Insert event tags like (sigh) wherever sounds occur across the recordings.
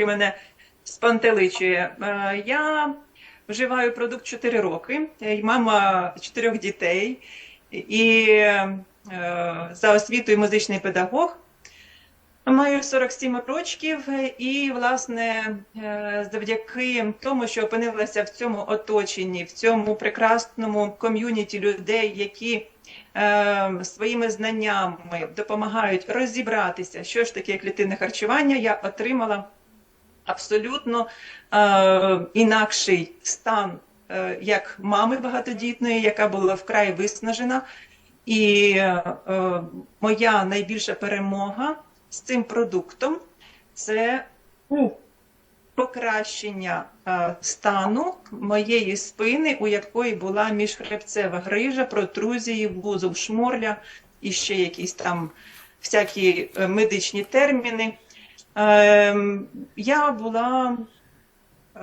трошки мене спантеличує. Е, Я вживаю продукт 4 роки, я мама чотирьох дітей і е, за освітою музичний педагог. Маю 47 років, і, власне, е, завдяки тому, що опинилася в цьому оточенні, в цьому прекрасному ком'юніті людей, які е, своїми знаннями допомагають розібратися, що ж таке клітинне харчування, я отримала абсолютно е, інакший стан е, як мами багатодітної, яка була вкрай виснажена. І е, моя найбільша перемога з цим продуктом це покращення е, стану моєї спини, у якої була міжхребцева грижа, протрузії, вузол шморля і ще якісь там всякі е, медичні терміни. Ем, Я була е,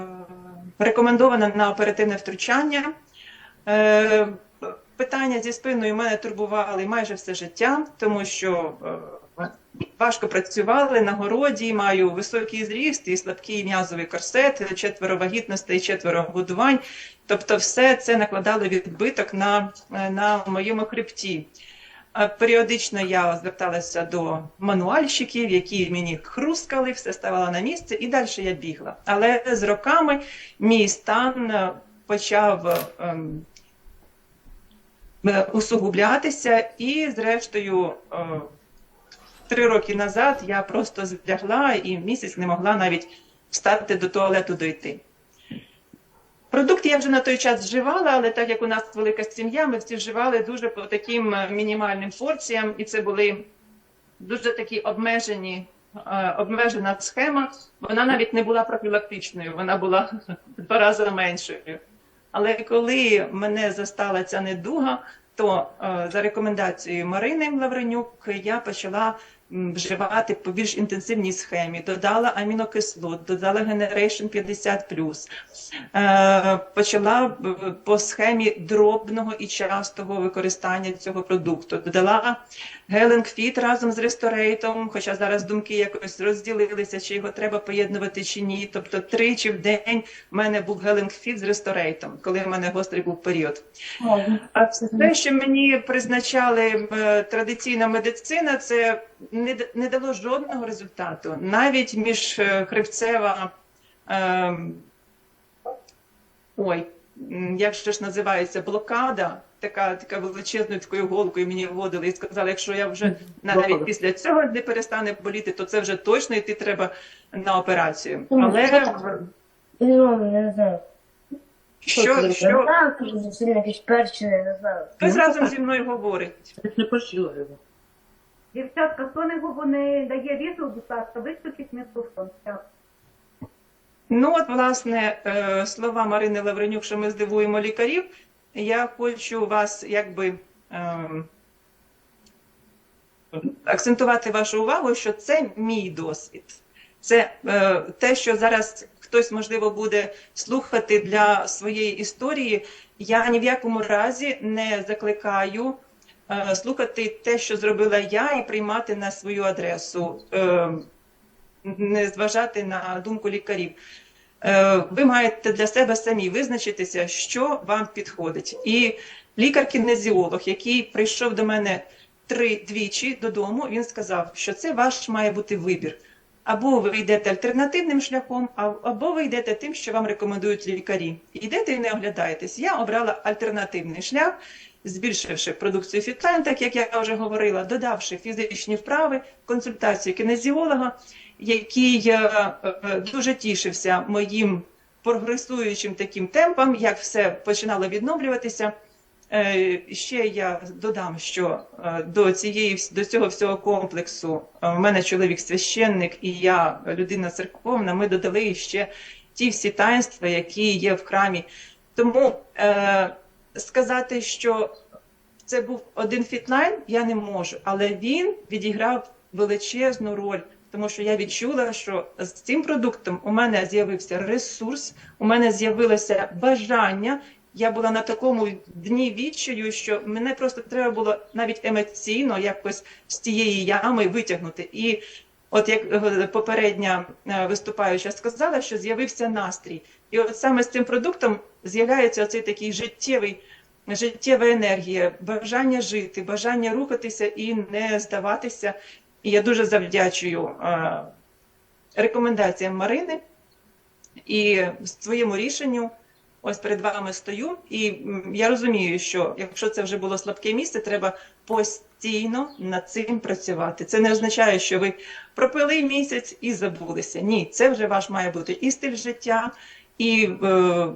рекомендована на оперативне втручання. Е, Питання зі спиною мене турбували майже все життя, тому що е, важко працювали на городі, маю високий зріст і слабкий м'язовий корсет, четверо вагітностей, четверо годувань. Тобто, все це накладало відбиток на, на моєму хребті. Періодично я зверталася до мануальщиків, які мені хрускали, все ставало на місце, і далі я бігла. Але з роками мій стан е, почав ем, е, усугублятися, і, зрештою, е, три роки назад я просто злягла і місяць не могла навіть встати до туалету дойти. Продукт я вже на той час вживала, але так як у нас велика сім'я, ми всі вживали дуже по таким е, мінімальним порціям, і це були дуже такі обмежені, е, обмежена схема. Вона навіть не була профілактичною, вона була (laughs) два рази меншою. Але коли мене застала ця недуга, то е, за рекомендацією Марини Лавренюк я почала вживати по більш інтенсивній схемі. Додала амінокислот, додала Generation 50+, Е, почала по схемі дробного і частого використання цього продукту. Додала Фіт разом з ресторейтом, хоча зараз думки якось розділилися, чи його треба поєднувати чи ні. Тобто тричі в день в мене був Фіт з ресторейтом, коли в мене гострий був період. А те, що мені призначали е, традиційна медицина, це не, не дало жодного результату. Навіть міжхребцева, е, ой, як же ж називається, блокада, така, така величезною такою голкою мені вводили і сказали, якщо я вже навіть після цього не перестане боліти, то це вже точно йти треба на операцію. Мгм. Але Ну, не знаю. що, що хтось разом зі мною говорить? Я не пошила його. Дівчатка, хто не, дає відео, будь ласка, виступіть мікрофон. Ну, от, власне, е, слова Марини Лавренюк, що ми здивуємо лікарів. Я хочу вас якби ем, акцентувати вашу увагу, що це мій досвід. Це е, те, що зараз хтось, можливо, буде слухати для своєї історії. Я ні в якому разі не закликаю слухати те, що зробила я, і приймати на свою адресу, е, не зважати на думку лікарів. Е, ви маєте для себе самі визначитися, що вам підходить. І лікар-кінезіолог, який прийшов до мене три двічі додому, він сказав, що це ваш має бути вибір. Або ви йдете альтернативним шляхом, або ви йдете тим, що вам рекомендують лікарі. Йдете і не оглядаєтесь. Я обрала альтернативний шлях, збільшивши продукцію фітлайн, так як я вже говорила, додавши фізичні вправи, консультацію кінезіолога, який е, е, дуже тішився моїм прогресуючим таким темпом, як все починало відновлюватися. Е, Ще я додам, що до цієї до цього всього комплексу в мене чоловік священник і я людина церковна. Ми додали ще ті всі таїнства, які є в храмі. Тому сказати, що це був один фітлайн, я не можу, але він відіграв величезну роль. Тому що я відчула, що з цим продуктом у мене з'явився ресурс, у мене з'явилося бажання. Я була на такому дні відчаю, що мене просто треба було навіть емоційно якось з тієї ями витягнути. І От як е, попередня е, виступаюча сказала, що з'явився настрій. І от саме з цим продуктом з'являється оцей такий життєвий, життєва енергія, бажання жити, бажання рухатися і не здаватися. І я дуже завдячую е, рекомендаціям Марини і своєму рішенню. Ось перед вами стою, і я розумію, що якщо це вже було слабке місце, треба постійно над цим працювати. Це не означає, що ви пропили місяць і забулися. Ні, це вже ваш має бути і стиль життя, і е,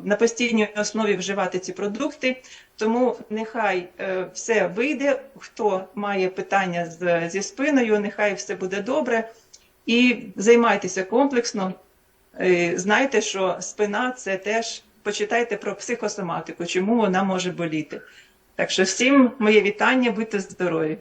на постійній основі вживати ці продукти. Тому нехай е, все вийде. Хто має питання з, зі спиною, нехай все буде добре. І займайтеся комплексно. Е, Знайте, що спина це теж почитайте про психосоматику, чому вона може боліти. Так що всім моє вітання, будьте здорові.